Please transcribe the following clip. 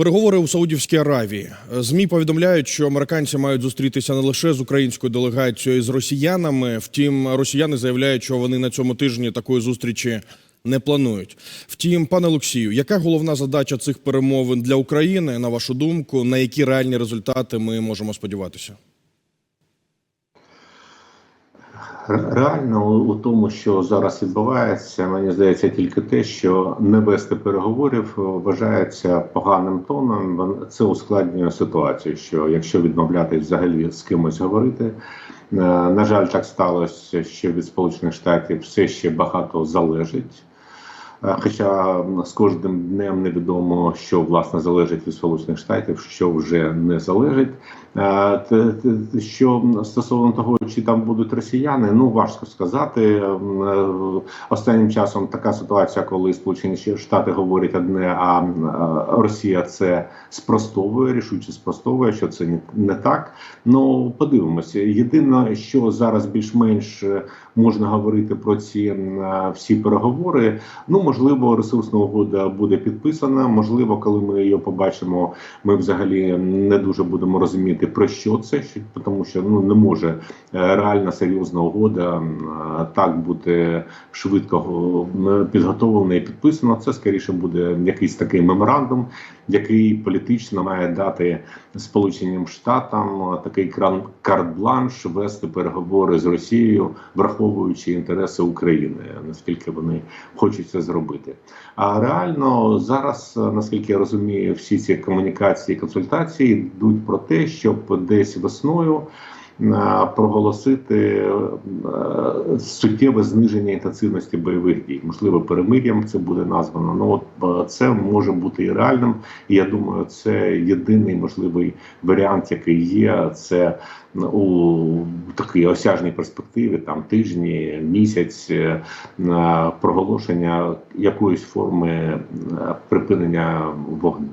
Переговори у Саудівській Аравії. Змі повідомляють, що американці мають зустрітися не лише з українською делегацією, і з росіянами. Втім, росіяни заявляють, що вони на цьому тижні такої зустрічі не планують. Втім, пане Олексію, яка головна задача цих перемовин для України, на вашу думку, на які реальні результати ми можемо сподіватися? Реально у- тому, що зараз відбувається, мені здається, тільки те, що не вести переговорів е, вважається поганим тоном. Це ускладнює ситуацію. Що якщо відмовлятись взагалі з кимось говорити, е, на жаль, так сталося, що від Сполучених Штатів все ще багато залежить. Е, Хоча з кожним днем невідомо, що власне залежить від Сполучених Штатів, що вже не залежить. Е, Що стосовно того, чи там будуть росіяни, ну важко сказати. Е, Останнім часом така ситуація, коли Сполучені Штати говорять одне, а Росія це спростовує, рішуче спростовує, що це не- так. Ну подивимося. Єдине, що зараз більш-менш можна говорити про ці всі переговори. Ну можливо, ресурсна угода буде підписана. Можливо, коли ми її побачимо, ми взагалі не дуже будемо розуміти про що це, тому що ну не може е, реальна серйозна угода е, так бути швидко е, підготовлена і підписана. Це скоріше буде якийсь такий меморандум, який політично має дати Сполученим Штатам такий карт-бланш вести переговори з Росією, враховуючи інтереси України, наскільки вони хочуть це зробити. А реально зараз, наскільки я розумію, всі ці комунікації, консультації йдуть про те, щоб десь весною проголосити е, суттєве зниження інтенсивності бойових дій. Можливо, перемир'ям це буде названо. Ну от е, це може бути і реальним. І я думаю, це єдиний можливий варіант, який є. Це ну, у такій осяжній перспективі, там тижні, місяць е, проголошення якоїсь форми припинення вогню.